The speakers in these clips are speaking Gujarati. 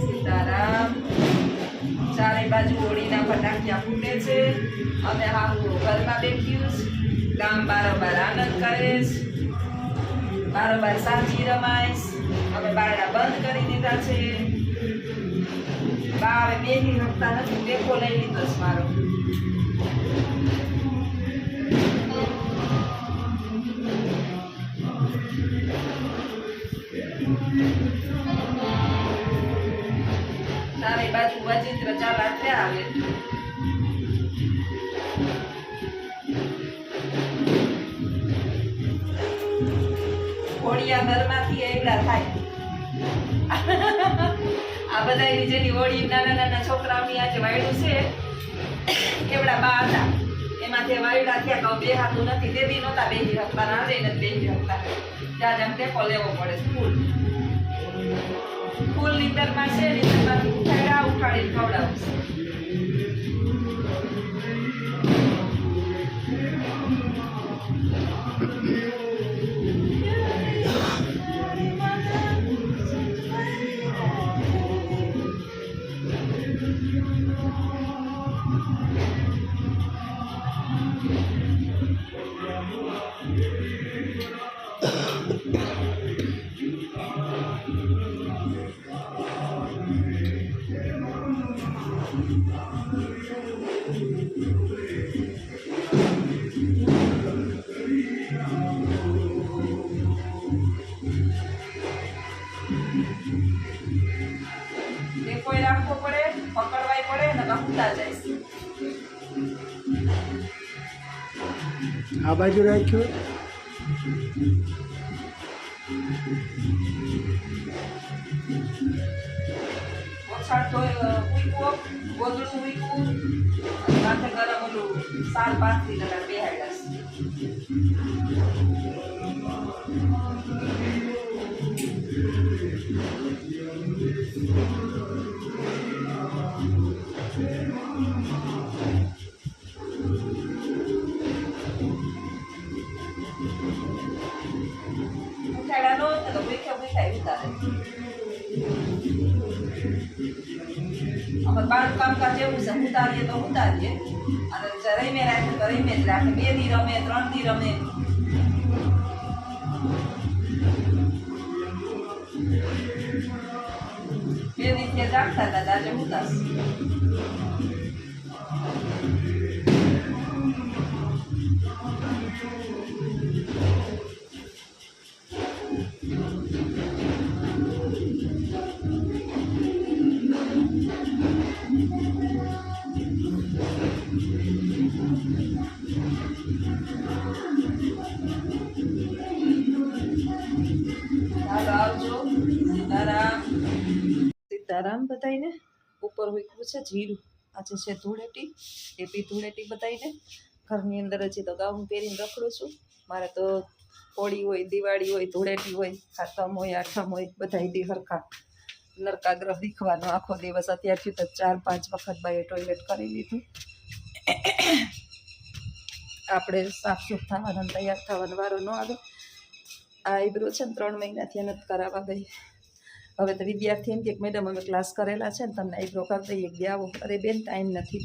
સીતારામ ચારે બાજુ હોળીના ફટાકિયા ફૂટે છે. અમે હાહુ ઘરમાં બેઠ્યું છે. ગામ બારોબાર આનંદ કરે છે. બારોબાર સાચી રમાઈશ અમે બારણા બંધ કરી દીધા છે. બા હવે બેહી શકતા નથી. ટેકો લઈ લીધો મારો. તારી બાજુ વજિત્ર ચાલા ત્યાં આવે ઘરમાંથી એવડા થાય. આ બધા જેની હોળી નાના નાના છોકરાઓની આજે વાયડું છે. એવડા બા હતા. એમાંથી વાયડા થયા તો બે હાથું નથી. તે બી નહોતા બેહી શકતા આજે નથી બેહી શકતા ત્યાં જેમ ટેકો લેવો પડે ફૂલ ફૂલ લીટરમાં છે લીટરમાંથી ઉઠાડ્યા, ઉઠાડીને ખવડાવું Amém. આ બાજુ રાખ્યું ઓછાડ બાળક કામકાજ એવું છે, ઉતારીએ તો ઉતારીએ. અને રહીમે રાખે તો રમે જ રાખે બે દી રમે, ત્રણ દી રમે. બે દી જાગતા હતા આજે ઉતારશે. બધાઈને ઉપર હોઈકું છે, જીરું. આજે છે ધૂળેટી, એ બી ધૂળેટી બતાવીને ઘરની અંદર હજી તો ગાઉન પહેરીને રખડું છું. મારે તો હોળી હોય, દિવાળી હોય, ધૂળેટી હોય સાતમ હોય, આઠમ હોય બધા દી હરખા નરકાગ્રહ દીખવાનો આખો દિવસ. અત્યારથી તો ચાર, પાંચ વખત બાએ ટોયલેટ કરી લીધું. આપણે સાફ સુફ થવાનો તૈયાર થવાનો વારો ન આવે. આ આઈબ્રો છે ને ત્રણ મહિનાથી નથી કરાવવા ગઈ. હવે તો વિદ્યાર્થી એમ કે મેડમ, અમે ક્લાસ કરેલા છે ને તમને આઈબ્રો કરી દઈએ ગયા આવો. અરે બેન ટાઈમ નથી.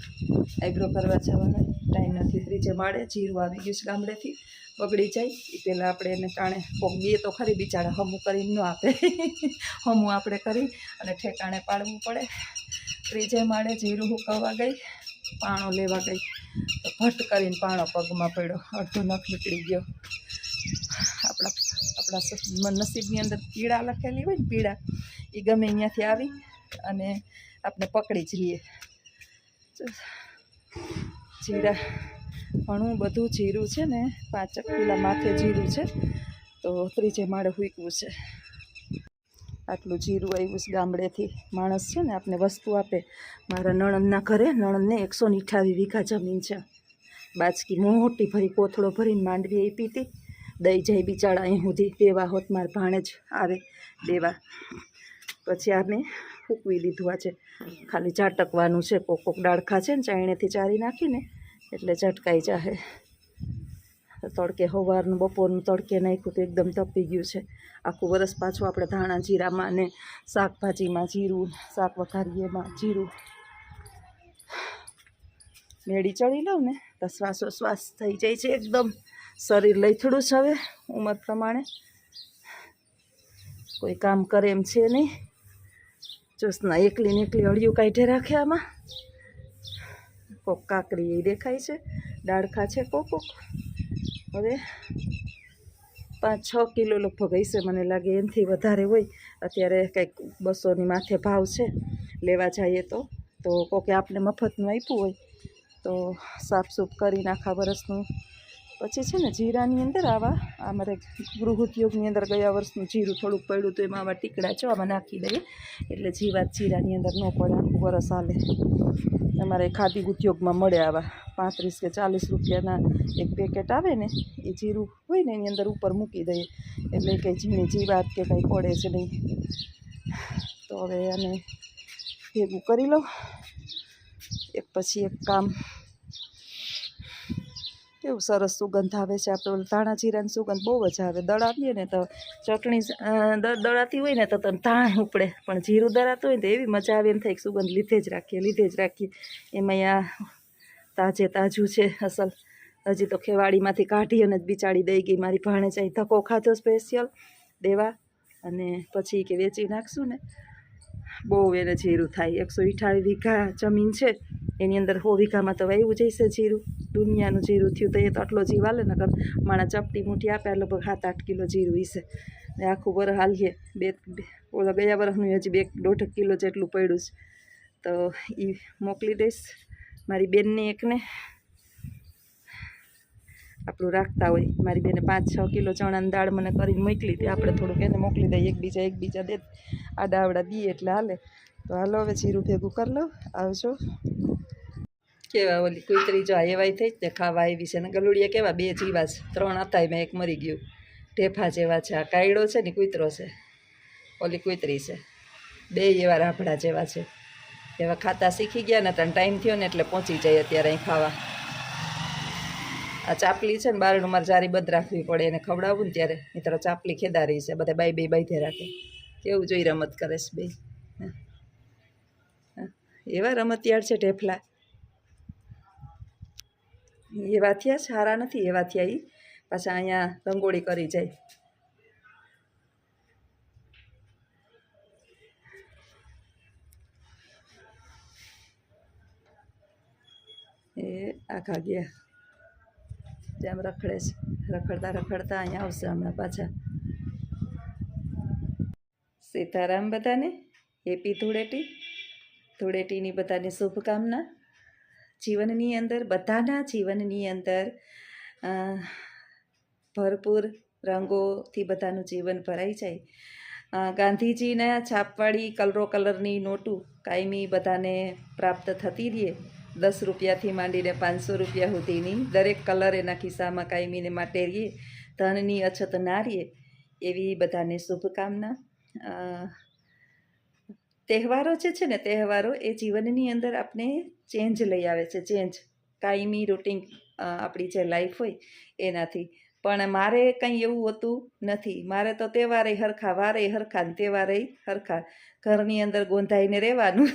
આઈબ્રો કરવા જવાનો ટાઈમ નથી. ત્રીજે માળે જીરું આવી ગયું છે ગામડેથી. બગડી જાય. એ પહેલાં આપણે એને ટાણે કોક બે તો ખરી બિચારા હમું કરીને ન આપે. હમું આપણે કરી અને ઠેકાણે પાડવું પડે. ત્રીજે માળે જીરું હુકવવા ગઈ. પાણો લેવા ગઈ. તો ભટ્ટ કરીને પાણો પગમાં પડ્યો. અડધો નખ નીકળી ગયો. આપણા નસીબની અંદર પીડા લખેલી હોય ને પીડા એ ગમે અહીંયાથી આવી અને આપણે પકડી જ લઈએ જીરા, ઘણું બધું જીરું છે ને, પાંચક કિલા માથે જીરું છે, તો ત્રીજે માળે હુકવું છે. આટલું જીરું આવ્યું છે ગામડેથી. માણસ છે ને આપણે વસ્તુ આપે. મારા નણંદના ઘરે નણંદને એકસો ને વીઘા જમીન છે. બાજકી મોટી ભરી કોથળો ભરીને માંડવી આપી હતી. દઈ જાય બિચારા અહીં સુધી. દેવા હોત માર ભાણે જ આવે દેવા. પછી આ મેં ફૂકવી દીધું આ છે. ખાલી ઝાટકવાનું છે. કોક કોક ડાળખા છે ને ચાયણેથી ચારી નાખીને એટલે ઝટકાઈ જાહે. તડકે સવારનું બપોરનું તડકે નાખ્યું તો એકદમ તપી ગયું છે. આખું વરસ પાછું આપણે ધાણા જીરામાં અને શાકભાજીમાં જીરું શાક વઘારીએમાં જીરું. મેળી ચડી લઉં ને તો શ્વાસોશ્વાસ થઈ જાય છે એકદમ. શરીર લથડું છે હવે, ઉંમર પ્રમાણે. કોઈ કામ કરે એમ છે નહીં. ચોસના એકલી ને એકલી અળિયું કાઢે રાખે આમાં. કોક કાકરી એ દેખાય છે, ડાળખા છે કોક કોક. હવે પાંચ છ કિલો લગભગ હશે મને લાગે, એનાથી વધારે હોય. અત્યારે કંઈક બસોની માથે ભાવ છે, લેવા જઈએ તો. તો કોકે આપણે મફતનું આપ્યું હોય, તો સાફસૂફ કરીને આખા વરસનું. પછી છે ને જીરાની અંદર આવા આ મારે ગૃહ ઉદ્યોગની અંદર ગયા વર્ષનું જીરું થોડુંક પડ્યું તો એમાં આવા ટીકડા છો, આમાં નાખી દઈએ. એટલે જીવાત જીરાની અંદર ન પડે, આખું વરસ હાલે. અમારે ખાદી ઉદ્યોગમાં મળે આવા પાંત્રીસ કે ચાલીસ રૂપિયાના એક પેકેટ આવે ને, એ જીરું હોય ને એની અંદર ઉપર મૂકી દઈએ. એટલે કંઈ ઝીણી જીવાત કે કંઈ પડે છે નહીં. તો હવે આને ભેગું કરી લઉં. એક પછી એક કામ. કેવું સરસ સુગંધ આવે છે, આપણે ધાણા જીરાની સુગંધ બહુ જ આવે. દળાવીએ ને તો ચટણી દળાતી હોય ને તો તને ધાણ ઉપડે. પણ જીરું દળાતું હોય ને તો એવી મજા આવે એમ થાય સુગંધ લીધે જ રાખીએ, લીધે જ રાખીએ. એમાં આ તાજે તાજું છે અસલ. હજી તો ખેવાડીમાંથી કાઢી અને જ બિચારી દઈ ગઈ મારી ભાણે જાય ધક્કો ખાધો સ્પેશિયલ દેવા અને પછી કે વેચી નાખશું ને. બહુ એને જીરું થાય. એકસો અઠાવીસ વીઘા જમીન છે. એની અંદર હોવિકામાં તો વાવ્યું જઈશે જીરું. દુનિયાનું જીરું થયું તો એ તો આટલો જીવ હાલે ને કર માણા ચપટી મુઠ્ઠી આપે લગભગ સાત, આઠ કિલો જીરું હશે આખું વરસ હાલીએ. બે, બે- ઓલા ગયા વરસનું હજી બે, દોઢ કિલો જેટલું પડ્યું છે. તો એ મોકલી દઈશ. મારી બેનને એકને. આપણું રાખતા હોય. મારી બેને પાંચ, છ કિલો ચણાની દાળ મને કરીને મોકલી હતી આપણે થોડુંક એને મોકલી દઈએ. એકબીજા એકબીજા દે. આડા આવડા દઈએ એટલે હાલે. તો હાલો, હવે જીરું ભેગું કરી લો આવજો. કેવા ઓલી કુતરી જો એવાય થઈ જ ને ખાવા આવી છે. ને ગલુડિયા કેવા બે જીવા છે. ત્રણ હતા એમાં એક મરી ગયું. ઢેફા જેવા છે. આ કાયડો છે ને કૂતરો છે. ઓલી કુતરી છે. બે એવા રાફડા જેવા છે. એવા ખાતા શીખી ગયા ને તને ટાઈમ થયો ને એટલે પહોંચી જાય અત્યારે અહીં ખાવા. આ ચાપલી છે ને બારણું મારે જારી બંધ રાખવી પડે. એને ખવડાવવું ને ત્યારે. મિત્રો ચાપલી ખેદારી છે. બધા બાઈ બે બાંધે રાખે. કેવું જોઈ રમત કરે છે બે એવા રમતિયાળ છે ઢેફલા. એવા થયા, સારા નથી એવા થયા એ પાછા અહીંયા રંગોળી કરી જાય. એ આખા ગયા. જેમ રખડે છે. રખડતા રખડતા અહીંયા આવશે હમણાં પાછા. સીતારામ બધાને હેપી ધૂળેટી. ધૂળેટીની બધાની શુભકામના. જીવનની અંદર, બધાના જીવનની અંદર ભરપૂર રંગોથી બધાનું જીવન ભરાઈ જાય. ગાંધીજીના છાપવાળી કલરો કલરની નોટું કાયમી બધાને પ્રાપ્ત થતી રહીએ દસ રૂપિયાથી માંડીને પાંચસો રૂપિયા સુધીની દરેક કલર એના ખિસ્સામાં કાયમીને માટે રહીએ ધનની અછત ના રહીએ એવી બધાને શુભકામના. તહેવારો જે છે ને, તહેવારો એ જીવનની અંદર આપણે ચેન્જ લઈ આવે છે. ચેન્જ કાયમી રૂટીન આપણી જે લાઈફ હોય એનાથી. પણ મારે કંઈ એવું હોતું નથી. મારે તો તહેવારે હરખા, વારે હરખા ને તહેવારે હરખા ઘરની અંદર ગોંધાઈને રહેવાનું.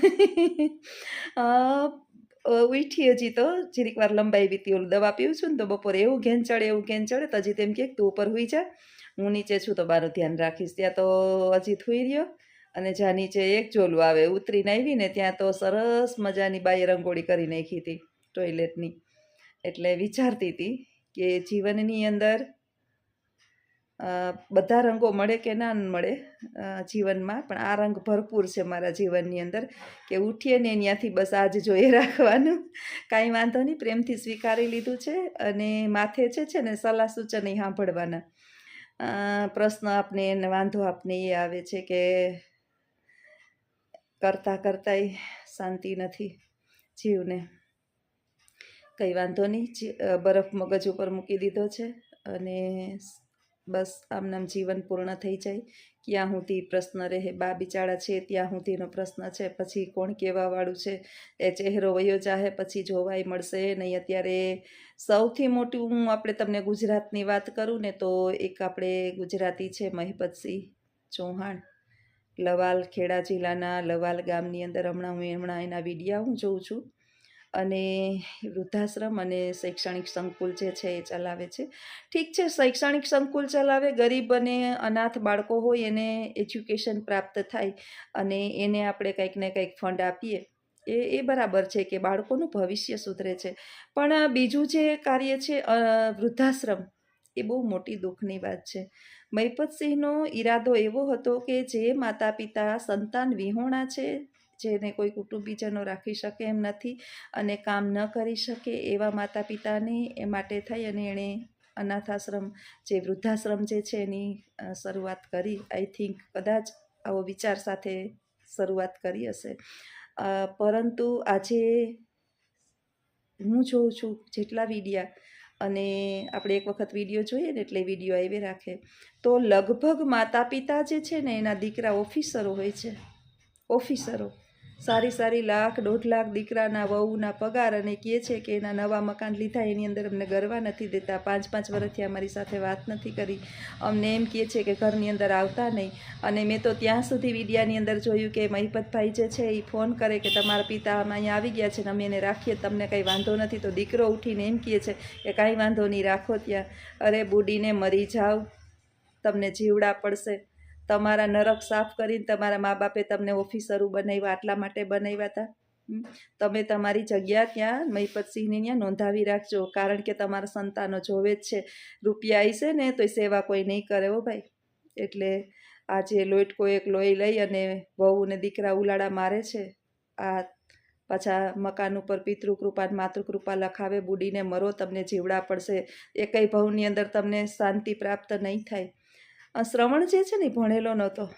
ઉઠી હજી તો જીરીક વાર લંબાઈ વીતી ઓલું દવા પીવું છું ને તો બપોરે એવું ઘેન ચડે એવું ઘેન ચડે તો હજી તેમ કે તું ઉપર હોઈ જા. હું નીચે છું તો મારું ધ્યાન રાખીશ. ત્યાં તો હજી થૂઈ રહ્યો. અને જ્યાં નીચે એક ચોલું આવે, ઉતરીને આવી ને ત્યાં તો સરસ મજાની બાઈએ રંગોળી કરી નાખી હતી ટોયલેટની એટલે વિચારતી હતી કે જીવનની અંદર બધા રંગો મળે કે ના મળે જીવનમાં, પણ આ રંગ ભરપૂર છે મારા જીવનની અંદર, કે ઉઠીએ ને ત્યાંથી બસ આજ જોઈએ રાખવાનું. કાંઈ વાંધો નહીં, પ્રેમથી સ્વીકારી લીધું છે અને માથે છે છે ને સલાહ સૂચન સાંભળવાના. પ્રશ્ન આપને એને વાંધો આપને એ આવે છે કે કરતાં કરતાંય શાંતિ નથી જીવને. કંઈ વાંધો નહીં બરફ મગજ ઉપર મૂકી દીધો છે અને બસ આમનામ જીવન પૂર્ણ થઈ જાય. ક્યાં સુધી પ્રશ્ન રહે, બા બિચારા છે, ત્યાં સુધીનો પ્રશ્ન છે, પછી કોણ કહેવાવાળું છે? એ ચહેરો વયો જાહે, પછી જોવાય મળશે નહીં. અત્યારે સૌથી મોટું હું આપણે તમને ગુજરાતની વાત કરું ને તો એક આપણે ગુજરાતી છે મહિપતસિંહ ચૌહાણ. લવાલ ખેડા જિલ્લાના લવાલ ગામની અંદર હમણાં હું હમણાં એના વિડીયા હું જોઉં છું. અને વૃદ્ધાશ્રમ અને શૈક્ષણિક સંકુલ જે છે એ ચલાવે છે. ઠીક છે, શૈક્ષણિક સંકુલ ચલાવે, ગરીબ અને અનાથ બાળકો હોય એને એજ્યુકેશન પ્રાપ્ત થાય અને એને આપણે કંઈક ને કંઈક ફંડ આપીએ. એ એ બરાબર છે કે બાળકોનું ભવિષ્ય સુધરે છે. પણ બીજું જે કાર્ય છે વૃદ્ધાશ્રમ એ બહુ મોટી દુઃખની વાત છે. મહિપતસિંહનો ઈરાદો એવો હતો કે જે માતા પિતા સંતાન વિહોણા છે, જેને કોઈ કુટુંબીજનો રાખી શકે એમ નથી અને કામ ન કરી શકે એવા માતા પિતાને એ માટે થઈ અને એણે અનાથાશ્રમ જે વૃદ્ધાશ્રમ જે છે એની શરૂઆત કરી. આઈ થિંક કદાચ આવો વિચાર સાથે શરૂઆત કરી હશે. પરંતુ આજે હું જોઉં છું જેટલા વિડીયા અને આપણે એક વખત વીડિયો જોઈએ ને એટલે વીડિયો આવી રાખે. તો લગભગ માતા પિતા જે છે ને એના દીકરા ઓફિસરો હોય છે. ઓફિસરો. સારી સારી લાખ, દોઢ લાખ દીકરાના વહુના પગાર અને કહે છે કે એના નવા મકાન લીધા, એની અંદર અમને ગરવા નથી દેતા. પાંચ પાંચ વર્ષથી અમારી સાથે વાત નથી કરી. અમને એમ કહે છે કે ઘરની અંદર આવતા નહીં. અને મેં તો ત્યાં સુધી વિડિયાની અંદર જોયું કે મહિપતભાઈ જે છે એ ફોન કરે કે તમારા પિતા અમે અહીંયા આવી ગયા છે ને અમે એને રાખીએ, તમને કંઈ વાંધો નથી. તો દીકરો ઉઠીને એમ કહે છે કે કાંઈ વાંધો નહીં, રાખો ત્યાં. અરે, બુડીને મરી જાઓ. તમને જીવડા પડશે. તમારા નરક સાફ કરીને તમારા મા બાપે તમને ઓફિસરો બનાવ્યા, આટલા માટે બનાવ્યા હતા તમે તમારી જગ્યા ત્યાં મહિપતસિંહની ત્યાં નોંધાવી રાખજો, કારણ કે તમારા સંતાનો જોવે જ છે. રૂપિયા આવશે ને તો સેવા કોઈ નહીં કરે હો ભાઈ. એટલે આજે લોટકો એક લોહી લઈ અને વહુ ને દીકરા ઉલાડા મારે છે. આ પાછા મકાન ઉપર પિતૃકૃપા માતૃકૃપા લખાવે, બુડીને મરો, તમને જીવડા પડશે. એકય ભવની અંદર તમને શાંતિ પ્રાપ્ત નહીં થાય. શ્રવણ જે છે ને ભણેલો નહોતો.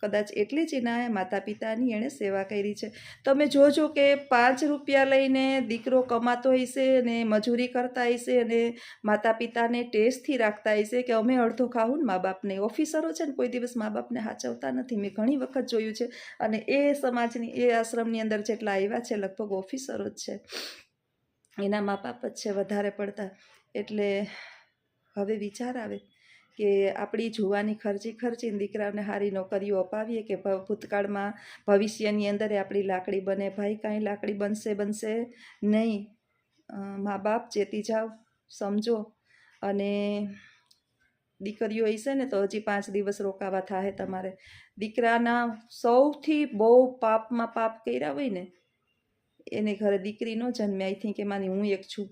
કદાચ એટલી જ એના માતા પિતાની એણે સેવા કરી છે. તમે જોજો કે પાંચ રૂપિયા લઈને દીકરો કમાતો હશે અને મજૂરી કરતા હશે અને માતા પિતાને ટેસ્ટથી રાખતા હશે કે અમે અડધો ખાવું ને મા બાપને. ઓફિસરો છે ને કોઈ દિવસ મા બાપને હાચવતા નથી. મેં ઘણી વખત જોયું છે. અને એ સમાજની, એ આશ્રમની અંદર જેટલા આવ્યા છે લગભગ ઓફિસરો જ છે. એના મા બાપ જ છે વધારે પડતા. એટલે હવે વિચાર આવે. કે આપણી જુવાની ખર્ચી ખર્ચીને દીકરાને સારી નોકરીઓ અપાવીએ કે ભૂતકાળમાં ભવિષ્યની અંદર આપણી લાકડી બને. ભાઈ, કાંઈ લાકડી બનશે બનશે નહીં. મા બાપ ચેતી જાઓ, સમજો. અને દીકરીઓ હશે ને તો હજી પાંચ દિવસ રોકાવા થાય તમારે. દીકરાના સૌથી બહુ પાપમાં પાપ કર્યા હોય ને, એને ઘરે દીકરી ન જન્મે. આઈ થિંક એમાંની હું એક છું.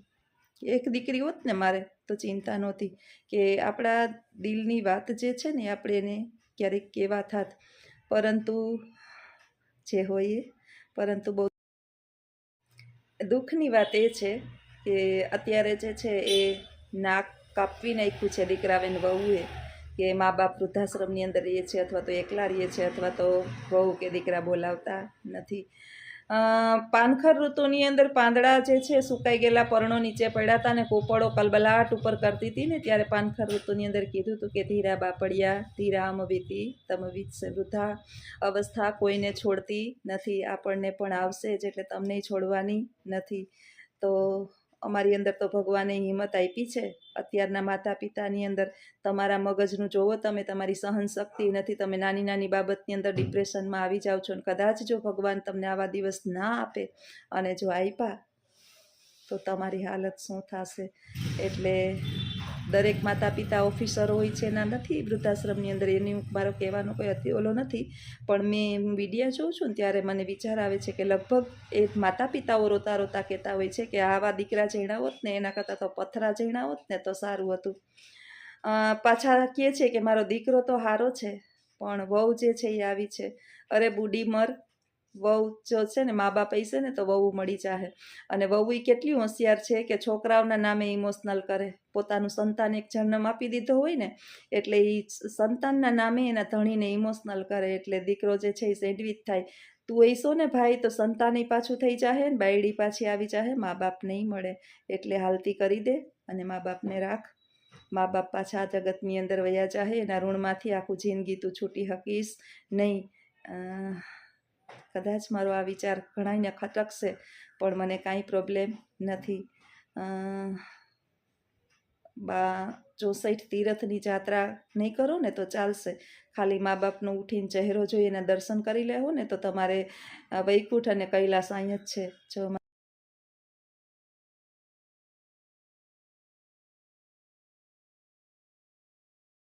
એક દીકરી હોત ને મારે, તો ચિંતા નહોતી કે આપણા દિલની વાત જે છે ને આપણે એને ક્યારેક કેવા થાત. પરંતુ જે હોય એ, પરંતુ બહુ દુઃખની વાત એ છે કે અત્યારે જે છે એ નાક કાપવી નાખ્યું છે દીકરાવેન વહુએ, કે મા બાપ વૃદ્ધાશ્રમની અંદર રહીએ છે અથવા તો એકલા રહીએ છે અથવા તો વહુ કે દીકરા બોલાવતા નથી. પાનખર ઋતુની અંદર પાંદડા જે છે સુકાઈ ગયેલા પર્ણો નીચે પડ્યા હતા ને પોપડો કલબલાટ ઉપર કરતી હતી ને ત્યારે પાનખર ઋતુની અંદર કીધું હતું કે, ધીરા બાપડિયા, ધીરા અમવીતી તમવી વીતશે વૃદ્ધા અવસ્થા કોઈને છોડતી નથી, આપણને પણ આવશે જ એટલે તમને છોડવાની નથી. તો અમારી અંદર તો ભગવાને હિંમત આપી છે. અત્યારના માતા પિતાની અંદર તમારા મગજનું જોવો તમે, તમારી સહન શક્તિ નથી, તમે નાની નાની બાબતની અંદર ડિપ્રેશનમાં આવી જાઓ છો. અને કદાચ જો ભગવાન તમને આવા દિવસ ના આપે અને જો આપ્યા તો તમારી હાલત શું થશે? એટલે દરેક માતા પિતા ઓફિસર હોય છે, એના નથી, વૃદ્ધાશ્રમની અંદર એની મારો કહેવાનો કોઈ અતિ ઓલો નથી. પણ મેં મીડિયા જોઉં છું ને ત્યારે મને વિચાર આવે છે કે લગભગ એ માતા પિતાઓ રોતા રોતા કહેતા હોય છે કે આવા દીકરા જઈણા હોત ને, એના કરતાં તો પથરા જઈણા હોત ને તો સારું હતું. પાછા કહે છે કે મારો દીકરો તો સારો છે, પણ વહુ જે છે એ આવી છે. અરે બુડી મર વહુ જો છે ને મા બાપ છે ને તો વહુ મળી જાહે. અને વહુ એ કેટલી હોશિયાર છે કે છોકરાઓના નામે ઇમોશનલ કરે. પોતાનું સંતાન એક જન્મ આપી દીધો હોય ને, એટલે એ સંતાનના નામે એના ધણીને ઇમોશનલ કરે. એટલે દીકરો જે છે એ સેન્ડવિચ થાય. તું એસો ને ભાઈ, તો સંતાન પાછું થઈ જાહે ને, બાયડી પાછી આવી જાહે, મા બાપ નહીં મળે. એટલે હાલતી કરી દે અને મા બાપને રાખ. મા બાપ પાછા આ જગતની અંદર વયા જાહે, એના ઋણમાંથી આખું જિંદગી તું છૂટી શકીશ નહીં. કદાચ મારો આ વિચાર ઘણાને ખટકશે, પણ મને કાંઈ પ્રોબ્લેમ નથી. બા ચોસઠ તીરથની જાત્રા નહીં કરો ને તો ચાલશે. ખાલી મા બાપનો ઉઠીને ચહેરો જોઈ એના દર્શન કરી લેવો ને તો તમારે વૈકુંઠ અને કૈલાસ અહીં જ છે. જો